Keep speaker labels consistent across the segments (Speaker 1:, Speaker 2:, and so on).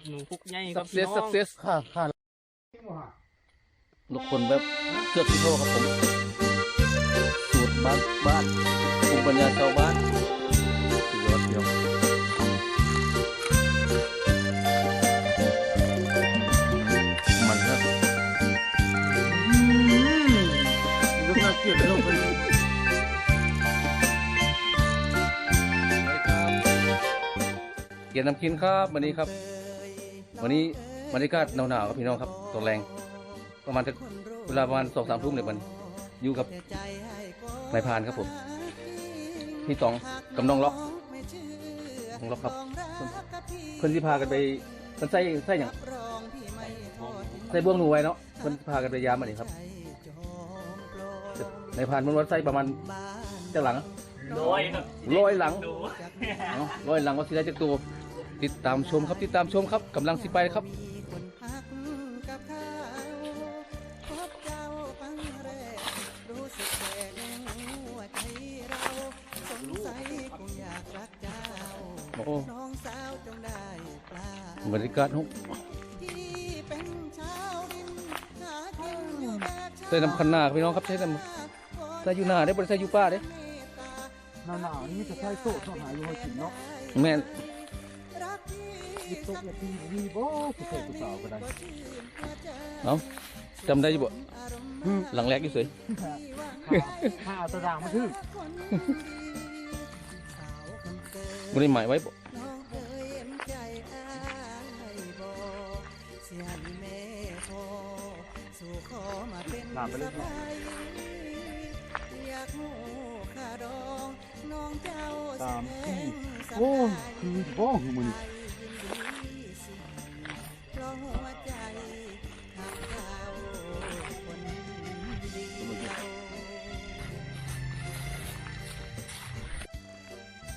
Speaker 1: ครับหนูพุกใหญ่ค
Speaker 2: สั
Speaker 1: รับ
Speaker 2: กเซสสักเซส
Speaker 3: ข้าข้า
Speaker 2: ลูกคนแบบเกือบที่โทครับผม สูตรบ้านบ้านภูมิปัญญาชาวบ้านสุดยอดเดียวมันครับ
Speaker 3: ลูกน่าเกลียดเลยลูกคนนี้
Speaker 2: เกียรตินำกินครับวันนี้ครับ วันนี้บรรยากาศหนาวๆครับพี่น้องครับตกแรง ประมาณจะเวลาประมาณสองสามทุ่มเนี่ยมันอยู่กับนายพรานครับผม พี่ตองกับน้องล็อกน้องล็อกครับเพื่อนที่พากันไปเพื่อนใส่ใส่อย่างใส่บ่วงหนูไว้เนาะเพื่อนพากันไปยามมานี่ครับนายพรานมันวัดใส่ประมาณจะหลัง
Speaker 1: ร้อยครับ
Speaker 2: ร้อยหลัง
Speaker 1: ดู
Speaker 2: เนาะร้อยหลังว่าสิได้จากตัว ติดตามชมครับติดตามชมครับกำลังสิไปครับโอ้โหบรรยากาศห้องใส่น้ำคันหน้าครับพี่น้องครับใส่น้ำใส่อยู่หน้าได้บริใส่อยู่ป้าได้
Speaker 3: หนาวๆนี่จะใช้โซ่ต้องหาอยู่ให้ถึงเนาะ
Speaker 2: แม่น
Speaker 3: ยิบตกอย่าตีวีบ่ผู้ชายผู้สาวก็ได้
Speaker 2: เอาจำได้อยู่บ่หลังแรกอยู่เสย
Speaker 3: ข้าเอาตะดางมาทึ่ง
Speaker 2: บริหมายไว้บ่
Speaker 3: หนาไปเลยเนาะตามที่โอ้ยคือบ่คือมัน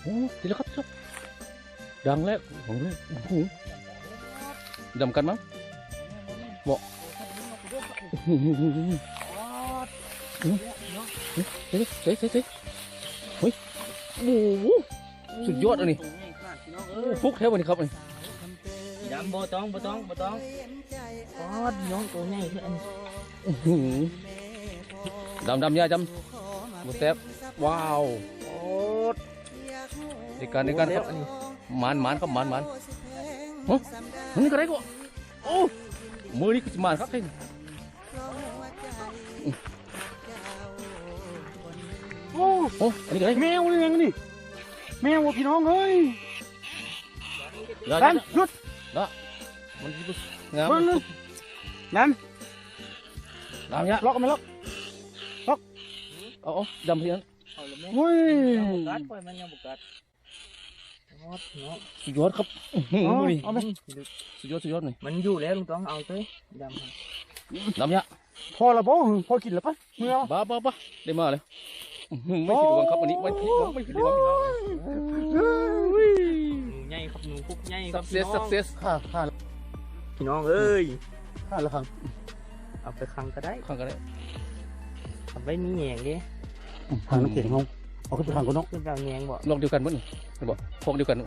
Speaker 2: โอ้ทีแล้วครับครับดังแล้วโอ้โหดำกันมั้งบ่เฮ้ยเฮ้ยเฮ้ยเฮ้ยเฮ้ยโอ้โหสุดยอดอันนี้ฟุกแท้วันนี้ครับนี่
Speaker 1: ยำบ่ต้องบ่ต้องบ่ต้องปอ๋อน้องตัวใหญ่คืออัน
Speaker 2: ดำดำยาจำบุแซบว้าว โอ้ในการในการครับหมันหมันครับหมันหมันฮะอันนี้ก็ได้ก็โอ้มือนี่ก็จะหมันครับเอง
Speaker 3: โอ้
Speaker 2: โอ้อันนี้ก็ได้
Speaker 3: แมวนี่ยังนี่แมวพี่น้องเฮ้ย
Speaker 2: ได้
Speaker 3: ดันหยุด
Speaker 2: มันจะงาม
Speaker 3: เบิ่งเลยนั่น
Speaker 2: ดำยะ
Speaker 3: ล็อกมันล็อก
Speaker 2: เอาเอาดำเพียง
Speaker 1: เอาเลยแม่
Speaker 3: เฮ้ย
Speaker 1: ยังบุกัดปล่อยมันยังบุกัดอ๋อเนาะ
Speaker 2: สุดยอดครับอื้อหือ
Speaker 3: เอา
Speaker 2: มือนี่
Speaker 3: เอาไป
Speaker 2: สุดยอดสุดยอดหน่อย
Speaker 1: มันอยู่แล้วลุงต้องเอาไปดำครับ
Speaker 2: ดำยะ
Speaker 3: พอละบ่พอกินแล้วปะเมื่อ
Speaker 2: บ้าบ้าบ้าได้มาเลยอื้อหือไม่ผิดหวังครับวันนี้ไม่ผิดหวังไม่ผิดหวัง
Speaker 1: หนูใหญ่ครับหนูพุกใหญ่ค
Speaker 2: สั
Speaker 1: รับ
Speaker 2: กเซ
Speaker 1: พี่
Speaker 2: ส
Speaker 1: น้
Speaker 2: สั
Speaker 1: อกง
Speaker 2: เซส
Speaker 3: ข้าข้า
Speaker 1: พี่น้องเอ้ย
Speaker 3: ข้าละครั้ง
Speaker 1: เอาไปคังก็ได้
Speaker 2: ข้างกันได้
Speaker 1: เอาไปมีแหงดิ
Speaker 3: ทางน้ำเข็งเขา เอาขึ้นไปทางก็เนาะ
Speaker 1: ขึ้นไปเอาแหงบ่
Speaker 2: ลอกเดียวกันมั้งนี่บอกพกเดียวกัน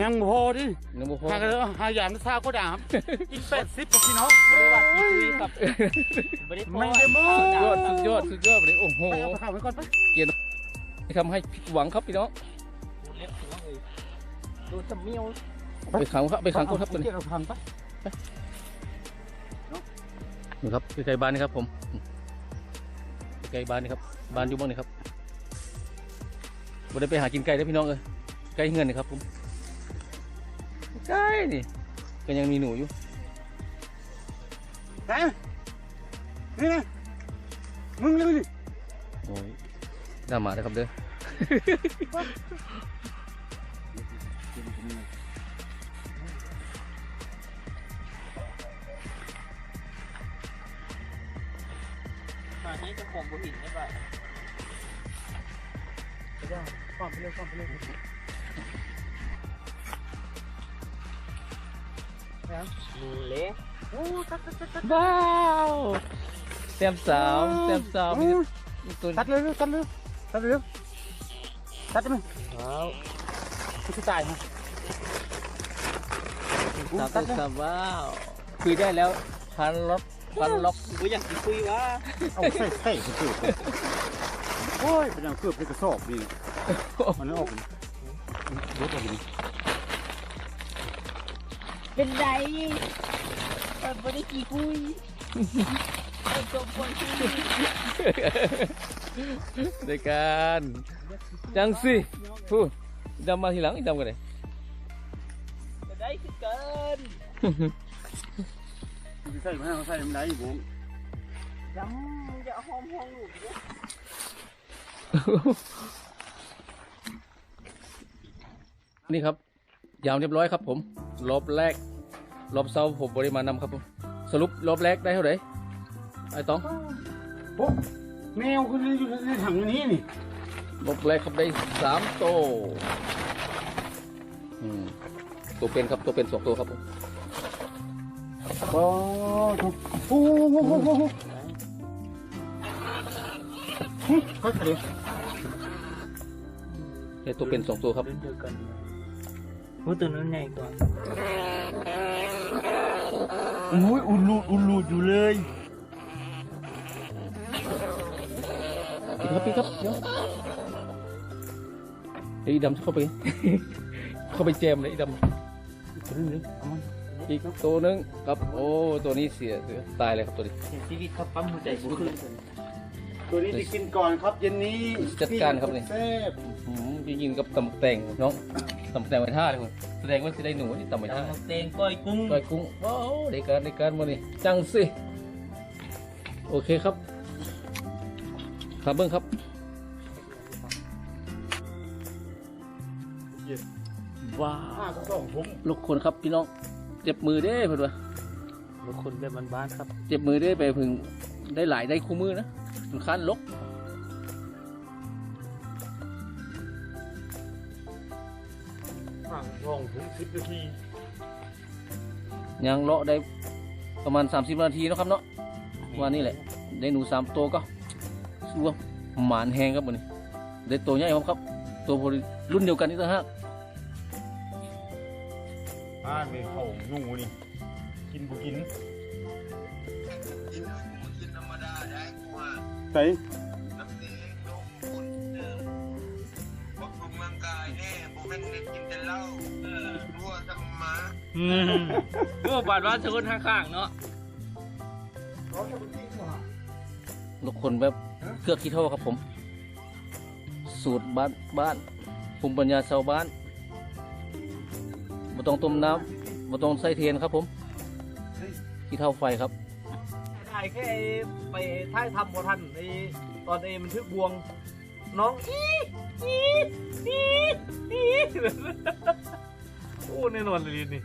Speaker 3: ยังบ่พอดิ
Speaker 2: นึกว่าพก
Speaker 3: หากันแล้วหาอย่างซาก็ด่าครับอีกแปดสิบพี่น้อง
Speaker 1: ไม่ได้ว่าที่คุยครับไม่ได้
Speaker 3: ไม่ได้มือ
Speaker 2: สุดยอดสุดยอดสุดยอดวันนี้โอ้โห
Speaker 3: ไปเอาไปข้าวไว้ก่อนไป
Speaker 2: ทำให้ผิดหวังครับพี่น้อง
Speaker 1: เล็บพี่น้องเอ้ยดูจะเมียว
Speaker 2: ไปขังครับไปขังเขาครับตัวนี้
Speaker 3: เอาทางไป
Speaker 2: นี่ครับใกล้ๆบ้านนี่ครับผมใกล้ๆบ้านนี่ครับบ้านอยู่บ้างนี่ครับ บ่ได้ไปหากินไก่ได้อพี่น้องเอ้ยไก่เงินนี่ครับผมไก่นี่ก็ยังมีหนูอยู่
Speaker 3: ไหนนี่นะมึงเลยดิ
Speaker 2: โอ้ยน่ามาเลยครับเด้อ
Speaker 1: มาที่เจ้าของบุหินใช่ป่ะ
Speaker 3: ก่อนไปเลยก่อนไปเลย
Speaker 1: หนูเล็ก
Speaker 2: ว้าวแต้มสาวแต้มสาวมีมีตัว
Speaker 3: ตัดเลยตัดเลยตัดเลยตัดได้ไหม
Speaker 1: เอา
Speaker 3: ไม่ใช่ตายฮะ
Speaker 1: หสาวสาวว้าว
Speaker 2: คุยได้แล้วพันล็อกพันล็อก
Speaker 1: กูอยากคุยวะ
Speaker 3: เอาใส่ใส่กระสุนโอ้ยเป็นอย่างเกือบเป็นกระสอบดีมันออกรถออกนี่
Speaker 1: เป็นไรเปิดบริกีคุยเปิดจบคนคุย
Speaker 2: ในการจังสิพูดดำมาทีหลังอีดำกันเลย
Speaker 1: จะได้คือเกิน
Speaker 3: ใส่มาใส่มันได้บุ้ง
Speaker 1: จำจะเอาห้องห้องลูกเยอะ
Speaker 2: นี่ครับ ยาวเรียบร้อยครับ ผม รอบแรก รอบเซาผมบริมานำครับผม สรุปรอบแรกได้เท่าไหร่ไอ้ต้อง
Speaker 3: โอ้แมวคืออยู่ในถังนี้นี่
Speaker 2: รอบแรกครับได้สามโตวอืมตัวเป็นครับตัวเป็นสองตัวครับผม
Speaker 3: โอ้ถูกโอ้โหโอ้โหโอ้โห เขาเลย
Speaker 2: ได้ตัวเป็นสองตัวครับ
Speaker 1: เดียวกันโอ้ตัวนั้นใหญ่กว่า
Speaker 3: โอ้ยอุลูอุลูอยู่เลย
Speaker 2: ปิดครับปิดครับเดี๋ยวเดี๋ยวอีดำเข้าไป เข้าไปแจมเลยอีดำ
Speaker 3: ตัวนี้เอามัน
Speaker 2: อีกตัวนึงครับโอ้ตัวนี้เสียตายเลยครับตัวนี้
Speaker 1: เสียชีวิตครับปั๊มหัวใจกูขึ้น
Speaker 3: ตัวนี้จะกินก่อนครับเย็นนี้
Speaker 2: จัดการครับนี่
Speaker 3: แซ่บ
Speaker 2: อืมยิงกับตำแต่งน้องตำแต่งไปท่าเลยคุณแสดงว่าจะได้หนูที่ตำไปท่า
Speaker 1: ตำเตงก้อยกุ้ง
Speaker 2: ก้อยกุ้งว้าวในการในการมานี่จังสิโอเคครับครับเบิ้งครับ
Speaker 1: ว้า
Speaker 3: ห้าสองผม
Speaker 2: ลูกคนครับพี่น้องเจ็บมือเด้เพื่อนว่า
Speaker 1: วคนแบบบ้านๆครับ
Speaker 2: เจ็บมือเด้ไปพึงได้หลายได้คู่มือนะ มันคันลก
Speaker 3: ห่างสองถึงสิบนาที
Speaker 2: ยังเลาะได้ประมาณ 30 นาทีเนาะครับเนาะวันนี้แหละ ได้หนูสามตัวก็สู้ว่าหมานแหงครับวันนี้ได้ตัวใหญ่ครับครับ ตัวพอดีรุ่นเดียวกันนี่ต่างหาก
Speaker 3: อ่านไปเขาหนูนี่ กินบุกิน
Speaker 4: กิน
Speaker 3: ใส่
Speaker 4: น้ำเสียงลงคนเดิมบำรุงร่างกายแน่ผมเป็นเด็กกินแต่เหล้าเออรั่วทำมา
Speaker 1: อืมโอ้บาดว่าชนข้างๆเนาะ
Speaker 2: ลูกคนแบบเครือขี้เท่าครับผม สูตรบ้านบ้านภูมิปัญญาชาวบ้านบ่ต้องต้มน้ำบ่ต้องใส่เทียนครับผมขี้เท่าไฟครับ
Speaker 5: ถ่ายแค่ไอ้ไปท้ายทำบ่ทันไอ้ตอนไอ้มันทึกบวง น้องอีอีอีอีโอ้แน่นอนเลยนี่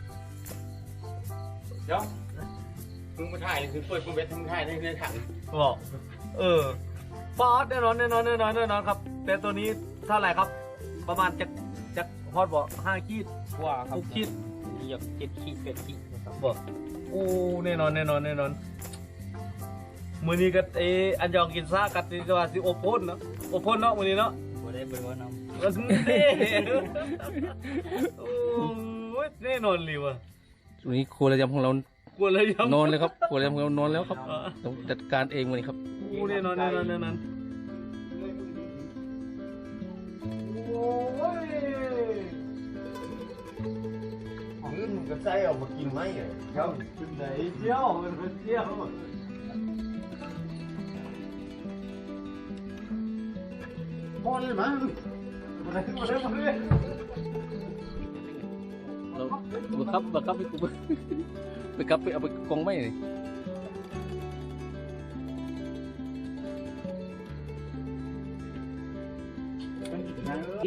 Speaker 3: เดี๋ยวมึงมาถ่ายคือเปิดมึงไปทำถ่ายในในถัง
Speaker 5: บอกเออฟอสแน่นอนแน่นอนแน่นอนแน่นอนครับ แต่ตัวนี้เท่าไหร่ครับ ประมาณจะจะฮอตบอกห้าขีด
Speaker 1: กว่าครับ
Speaker 5: หกขีด
Speaker 1: เหยียบเจ็ดขีดแปดขีดนะครับ
Speaker 5: บอกโอ้แน่นอนแน่นอนแน่นอน มือนี้ก็เอออันยองกินซ่ากัดนี่ก็ว่าสิอบพ่นเนาะอบพ่นเนาะมือนี้เนาะ
Speaker 1: บ่ได้ไปว่าน้
Speaker 5: เออเน่โอ้ยแน่นอนเลยว่ะ
Speaker 2: วันนี้ครัวระยำของเรา
Speaker 5: กลัวเลยยัง
Speaker 2: นอนเลยครับครัวระยำของเรานอนแล้วครับต้องจัดการเองวันนี้ครับ
Speaker 5: โอ้แน่นอนแน่นอนแน่นอนโอ้ย
Speaker 4: มึงก็ใส่ออกมากินไหมอะ
Speaker 3: ครับ
Speaker 5: เป็นไหนเที่ยวมันเป็นเที่ยว
Speaker 3: พอเลยมั้ง
Speaker 5: มาเลยมาเลยมาเลย
Speaker 2: บังคับบังคับให้กูไปกลับไปเอาไปกองไม่เลย
Speaker 3: ไ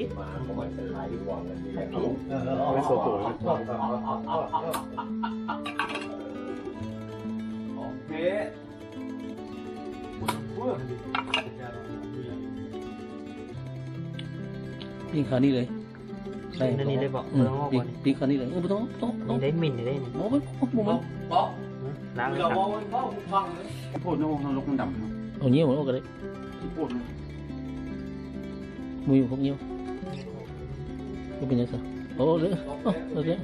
Speaker 3: ม่โซ่
Speaker 5: โอเค
Speaker 2: ปิ้งคราวนี้เลยำ
Speaker 1: นั่นนี่ได้บอก
Speaker 2: อื
Speaker 1: เอ
Speaker 2: ม
Speaker 1: อออก
Speaker 2: ปิ้ง
Speaker 1: ก่อน
Speaker 2: ปิ้งคราวนี้เลยเออไม่ต้องต้องต้อ
Speaker 1: นี่
Speaker 2: ง
Speaker 1: ได้หมิ่นได้นี่
Speaker 2: โอ้ยโอ้ยโอ้ย
Speaker 5: บอก
Speaker 1: ล้าง
Speaker 5: เรา
Speaker 1: ครั
Speaker 5: มอบงมันเข้าฟังเลย
Speaker 3: พูดนะว่าลกมันดำ
Speaker 2: เอาเงี้ยวเอากันเลย
Speaker 3: พูด
Speaker 2: มืออยู่พวกเงี้ยวก็เป็นยังไงโอ้เลยโอ้เลย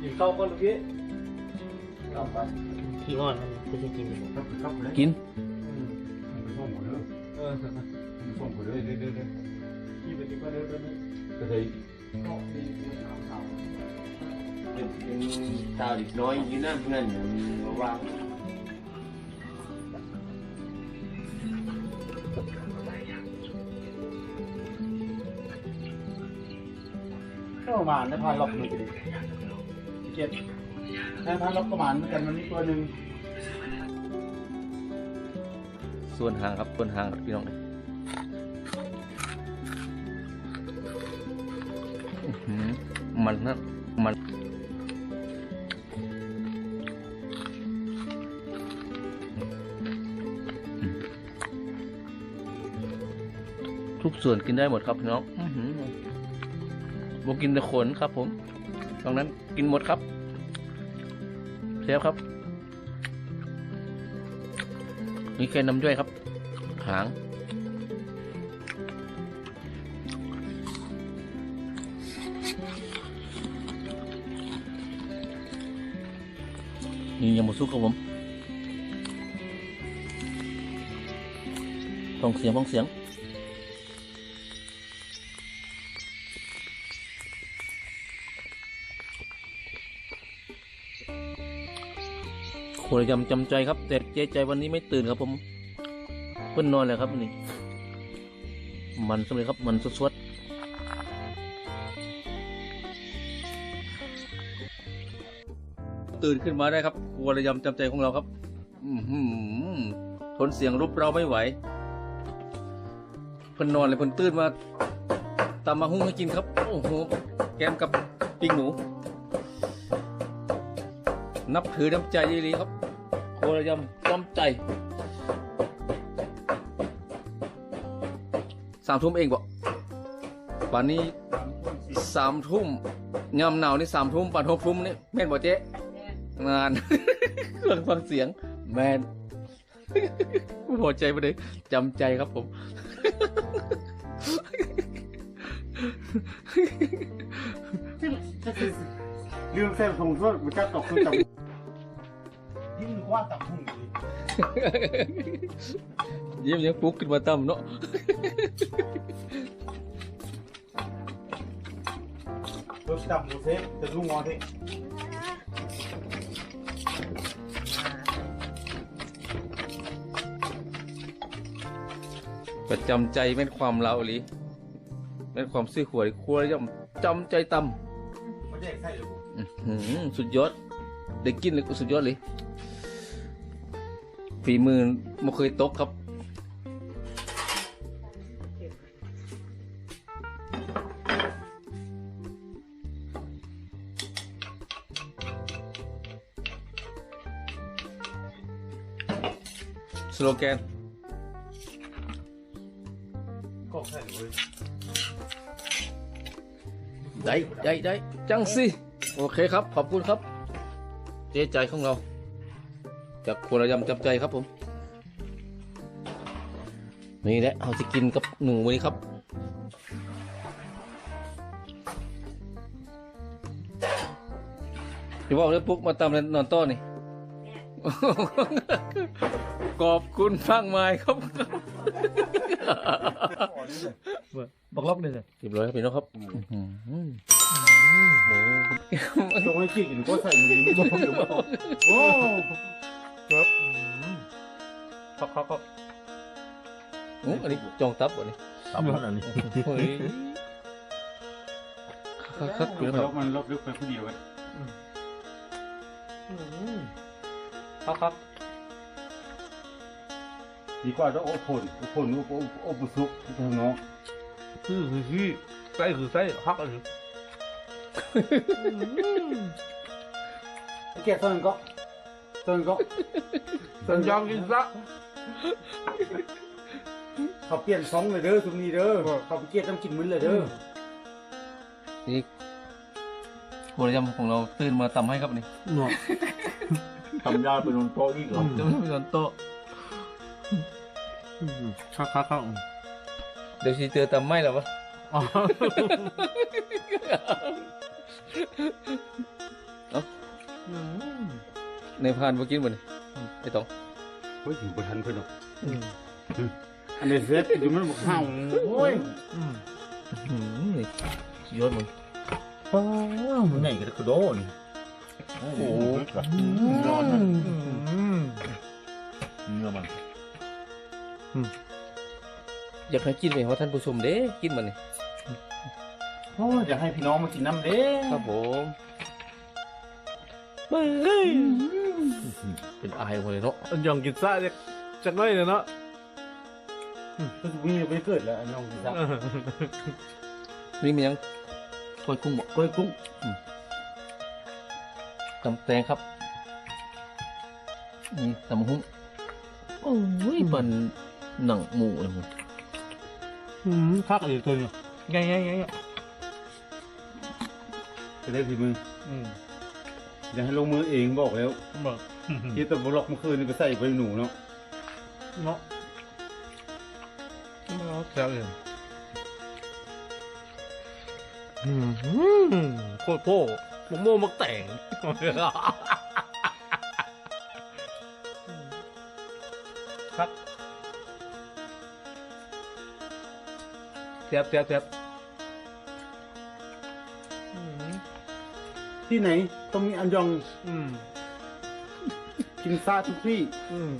Speaker 5: กินข้าวก่อนลูกพี่
Speaker 3: เอาไป
Speaker 1: ขี้งอนมันจะกิน
Speaker 3: ครับครับเลย
Speaker 2: กิน
Speaker 3: ไปส่งหมดเลย
Speaker 5: เออ
Speaker 3: ส่ง หมดเลยเรื่อย
Speaker 5: ขี่ไปดีกว่าเดินไปนี่
Speaker 3: ๆก็เลยก็
Speaker 4: เป็นเขาเป็นสาเด็กน้อยยู่นั่นเพื่อนเนี่ยมีมาวาง
Speaker 3: เข้ามาในพานล็อกมือดีเจ็ดในพานล็อกประมาณกันมันมีตัวหนึ่ง
Speaker 2: ส่วนหางครับส่วนหางพี่น้อง มันนะมันทุกส่วนกินได้หมดครับพี่น้องบอกกินแต่ขนครับผมตรงนั้นกินหมดครับเชฟครับ มีแค่น้ำด้วยครับ หาง นี่ยังหมดซุกครับผมฟังเสียงฟังเสียงควรจำจำใจครับ แต่เจ๊ใจวันนี้ไม่ตื่นครับผมเพิ่นนอนเลยครับวันนี้ มันสำเลยครับ มันสด ตื่นขึ้นมาได้ครับครัวระยำจำใจของเราครับอืทนเสียงรบเราไม่ไหวเพิ่นนอนเลยเพิ่นตื่นมาตำมาหุ้งให้กินครับ โอ้โห แกมกับปิ้งหนู นับถือน้ำใจยีรีครับโคระยำต้อมใจสามทุ่มเองบ่วันนี้สามทุ่มยามหนาวนี่สามทุ่มปันหกทุ่มนี่แม่นบ่เจ๊ งานเครื่องฟังเสียง แมนพอใจไปเลยจำใจครับผม
Speaker 3: ลืมเส้นทงโทษมันจะตกคือจับยิ่งกว่าตับหุ่งอีก
Speaker 2: เยี่ยมยังปลุกขึ้นมาตั้มเนาะ
Speaker 3: รถจับหมูเซ็กจะรุ่งงอเซ็
Speaker 2: ประจำใจเป็นความเราอีหลีเป็นความซื่อขวดครัวย่อมจำใจต
Speaker 3: ไม่ำ
Speaker 2: สุดยอดได้กินเลยสุดยอดเลยฝีมือไม่เคยตกครับสโลแกน ได้ได้ได้จังสิโอเคครับ ขอบคุณครับ เจ๊ใจของเรา จากครัวระยำจับใจครับผม นี่แหละเอาจะกินกับหนูวันนี้ครับพี่บอกเลยปุ๊กมาตามนอนต้อนนี่ ขอบคุณฟังไม้ครับ
Speaker 5: บักล็อกเลยสิ
Speaker 2: เรียบร้อยครับพี่น้องครับอื้อหือโอ้โห
Speaker 3: ตรงให้ขี้กินก็ใส่มือนี่บอกอยู่ว่าโอ้
Speaker 5: ครับครับครับครับ
Speaker 2: อู้อันนี้จองตับวะนี่
Speaker 3: ตับมันอันนี้
Speaker 2: เฮ้ยคักคักๆพี่น้องค
Speaker 3: แล้
Speaker 2: รั
Speaker 3: ว
Speaker 2: บ
Speaker 3: มันลบลึกไปคนเดียวกัน
Speaker 5: ครับครับ
Speaker 3: ดีกว่าจะโอ้ผลโอ้ผลโอ้โอ้ปุสุกทางน้อง
Speaker 5: คือคือคือไส้คือไส้ฮักอะไร
Speaker 3: แกต้นก็ต้นก็
Speaker 5: สัญญาณกินซะ
Speaker 3: เขาเปลี่ยนซองเลยเด้อทุกนี้เด้อเขาไปเกลียดต้องกินมื้อเลยเด้อ
Speaker 2: นี่ครัวระยำของเราตื่นมาตำให้ครับนี่
Speaker 5: หนวด
Speaker 3: ทำยาเป็นนโต๊ะอีกเหรอ
Speaker 2: จะไม่นอนโต๊ะ
Speaker 5: ครับครับครับ
Speaker 2: เดี๋ยวชีเจอตำไม่หรอวะ
Speaker 5: อ๋ออืม
Speaker 2: ในพานบ่กินบ่นี่ไอ้ตอง
Speaker 3: เฮ้ยอยู่บนทันเพื่อนหรอก
Speaker 5: อืม
Speaker 3: อันนี้เซ็ตอยู่มันบอกเห่าโอ้ย
Speaker 5: อืม
Speaker 2: อืมสุดยอดมึง
Speaker 6: มันใหญ่กระโดดนี่
Speaker 2: โอ้โห
Speaker 6: ร้อนนะ
Speaker 5: อืม
Speaker 6: เนื้อมัน
Speaker 2: อยากให้กินไปเพราะท่านผู้ชมเด้กินมันนี่
Speaker 6: โอ้ยอยากให้พี่น้องมากินน้ำเด้
Speaker 2: ครับผม
Speaker 5: เฮ้ย
Speaker 2: เป็นอายหมดเลยเนาะ
Speaker 5: อันยองกินซ่าจากจากน้อยเลยเนาะ
Speaker 3: ก็จะวิ่งไปเกิดแล้วอันน้องที่ซัก
Speaker 2: นี่มียังกล้วยกุ้งบ่
Speaker 3: กล้วยกุ้ง
Speaker 2: ตำแตงครับ นี่ตำหุ้งโอ้ยเป็นหนังหมูเลยมึง
Speaker 5: อืมคักเลยตัวนี้ไงไงไงไง
Speaker 3: จะได้ฝีมือ
Speaker 5: อืม
Speaker 3: อยากให้ลงมือเองบอกแล้ว
Speaker 5: บอก
Speaker 3: ที่ตะบล็อกเมื่อคืนนี่ไปใส่ไปหนูเนาะ
Speaker 5: เนาะเอาแซวเลยอืมโคตรโพ่ มะม่วงมักแต่งครับเทียบเทียบเทียบอืม
Speaker 3: ที่ไหนต้องมีอันยอง
Speaker 5: อืม
Speaker 3: กินซาทุกที่
Speaker 5: อืม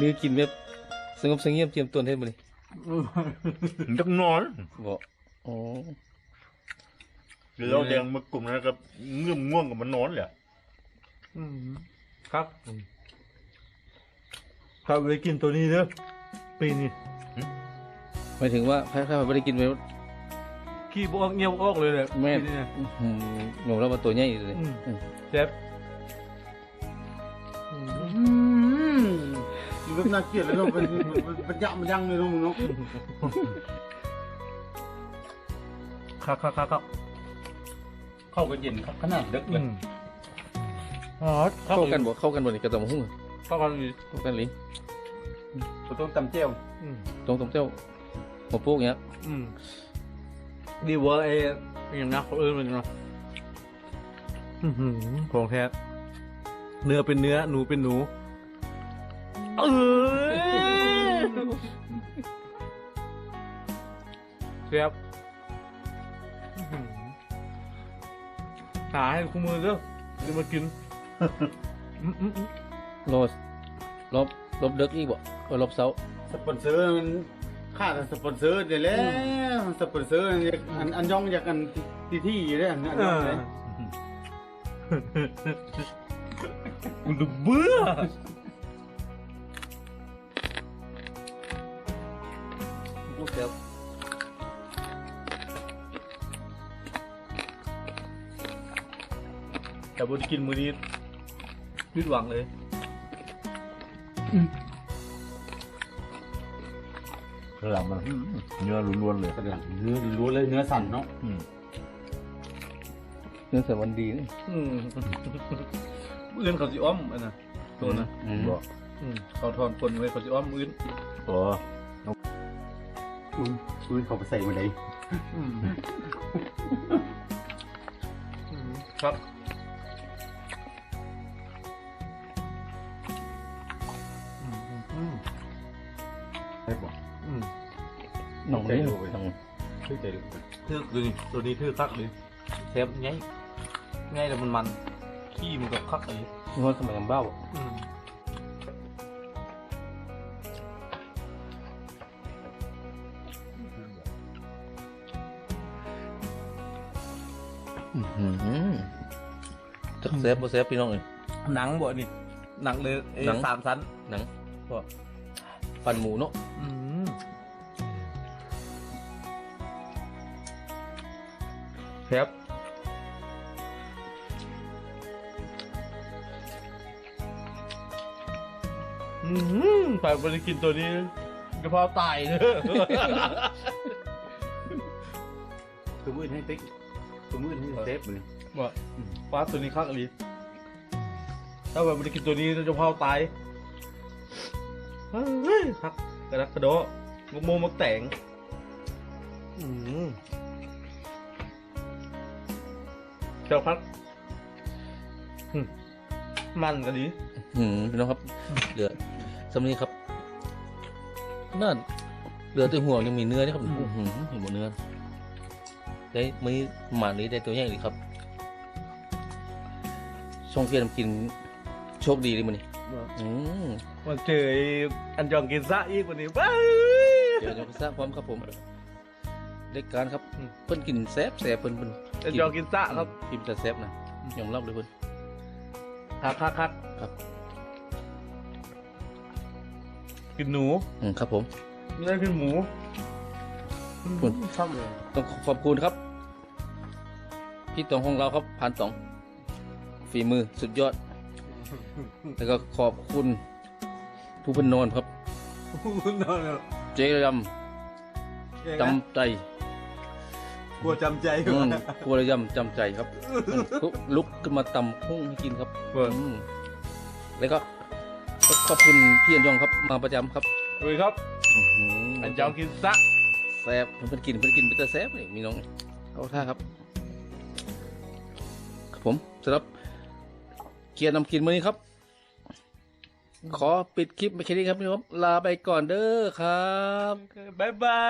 Speaker 2: มีกินแบบสงบเสงี่ยมเจียมตัวเฮ็ดบ่นี่
Speaker 6: จักนอน
Speaker 2: บ่อ๋อ
Speaker 6: เดี๋ยวเราแดงมากลุ่มนั้นก็เงื่อมง่วงกับมันนอนแหละ
Speaker 5: อืมครับครับเลยกินตัวนี้เด้อปีนี้
Speaker 2: หมายถึงว่าใครๆบ่ได้กินไป
Speaker 5: ขี้บออกเงียวออกเลยเลย
Speaker 2: แม่น
Speaker 5: ปีนี้เนี่ย
Speaker 2: อื้อหือหนูเรามาตัวใหญ่เลย
Speaker 5: อืม
Speaker 2: อืม
Speaker 5: เจ็บอืม
Speaker 3: อืมอยู่แบบน่าเกลียดเลยเนาะเป็นเป็นยะมันยังเลยเนาะมึงเนาะ
Speaker 5: ครับครับครับครับ
Speaker 3: เข้ากันเย็นครับขนาดเด็กเล
Speaker 5: อื
Speaker 3: ย
Speaker 5: มอ๋อ
Speaker 2: เข้ากันบ่เข้ากันบ่นี่กระตำหุ้ง
Speaker 5: เข้ากันอีก
Speaker 2: เข้ากันหลิ
Speaker 3: ตัวต้มตำเจียว
Speaker 5: อืม
Speaker 2: ตรงตรงเจ้าหัวโป๊กเนี้ย
Speaker 5: อืมดีเวอร์ไอ้อย่างนักคนอื่นมันเนาะอื้อหือของแท้เนื้อเป็นเนื้อ หนูเป็นหนูเออเสียบอื้อหือ หาให้คู่มือเด้อจะมากินอืมอืมอืม
Speaker 2: รอบรอบรอบเด็กอีกบ่เออรอบเช้า
Speaker 3: สปอนเซอร์มันค่าแต่สปอนเซอร์เดี๋ยวแล้วสปอนเซอร์อันอันยองอยากกันที่ที่อยู่ด้วยอันอันยองเลย
Speaker 5: กูดูเบื่อพูดแล้ แต่บุญกินมือนี้ผิดหวังเลย
Speaker 6: ข้างหลังมันเนื้อล้วนๆเลย
Speaker 3: กระดังเนื้อล้วนเลยเนื้อสั่นเนาะ
Speaker 6: อืม
Speaker 2: เนื้อสันวันดีนี่
Speaker 5: อืมอื่นเขาสิอ้อมอันน่ะตัวนะ
Speaker 6: บอก
Speaker 5: อืมเขาทอนคนไว้เขาสิอ้อมอื่น
Speaker 6: อ๋อ
Speaker 3: อุ้ยอุ้ยเขาไปใส่มาเลย
Speaker 5: อืมอืมครับ
Speaker 3: ได้ปะ
Speaker 5: อืม
Speaker 2: หนองนี่
Speaker 3: ใจรู้ไป
Speaker 2: หนอง
Speaker 3: ช่วยใจดู
Speaker 5: ทือกตัวนี้ตัวนี้ทือกคักเลยเทปไงไงแต่มันมันขี้มันก็คักเลย
Speaker 2: นี่ว่าสมัยยังเบ้าบ่
Speaker 5: อืม
Speaker 2: อื้อหือจักแซ่บบ่แซ่บพี่น้องเอ้ย
Speaker 5: หนังบ่นี่หนังเลยเอ้ย
Speaker 2: หนัง
Speaker 5: สามชั้น
Speaker 2: หนังก็ปันหมูเนาะ
Speaker 5: ครับ อืมไปบริกินตัวนี้กระเพาะตายเลย
Speaker 3: ตัวมืดให้ติ๊กตัวมืดให้เซฟเลย
Speaker 5: ว่าฟ้าตัวนี้คักอีถ้าแบบบริกินตัวนี้จะกระเพาะตายเฮ้ยคักกระดักกระโดดงโมมักแต่ง อืม เจ้าพักอืมมันก็ดี
Speaker 2: หืมพี่น้องครับ เหลือสำนี้ครับนั่นเหลือแต่หัวยังมีเนื้อนี่ครับอื้อหือเห็นหมดเนื้อได้มื้อหมานี้ได้ตัวใหญ่เลยครับช่องเทียนกินโชคดีเลยมันนี่อืม
Speaker 5: มาเจอไอ้อันจองกินซะอีกวันนี้ว้า
Speaker 2: เดี๋ยวจะพิซซ่าพร้อมครับผม ได้การครับเพิ่นกินแซ่บแซ่บเพิ่นเพิ่น
Speaker 5: อันจองกินซะครับ
Speaker 2: กินแต่แซ่บนะยอมรับเลยเพิ่น
Speaker 5: คักคักคัก
Speaker 2: ครับ
Speaker 5: กินหนู
Speaker 2: อืมครับผม
Speaker 5: ไม่ได้กินหมู
Speaker 2: คุณ
Speaker 3: ชอบเลย
Speaker 2: ต้องขอบคุณครับ พี่ตองของเราครับพันตองฝีมือสุดยอด แล้วก็ขอบคุณผู้เป็นนอนครับ
Speaker 5: นอนเลย
Speaker 2: เจ๊ยำจำใจ
Speaker 5: กลัวจำใจ
Speaker 2: อืมครัวระยำจำใจครับลุกขึ้นมาตำพุ่งให้กินครับ
Speaker 5: เปิด
Speaker 2: อืมแล้วก็ขอบคุณพี่อันยองครับ มาประจำครับ
Speaker 5: ดูครับ
Speaker 2: อื้อหือ
Speaker 5: อันจองกินซะ
Speaker 2: แซ่บเพิ่นกินเพิ่นกินเป็นแต่แซ่บเลยมีน้องเอาท่าครับครับผมสำหรับเกียร์นำกินมื้อนี้ครับ ขอปิดคลิปไปแค่นี้ครับพี่น้องลาไปก่อนเด้อครับ
Speaker 5: บ๊ายบา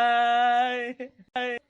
Speaker 5: ย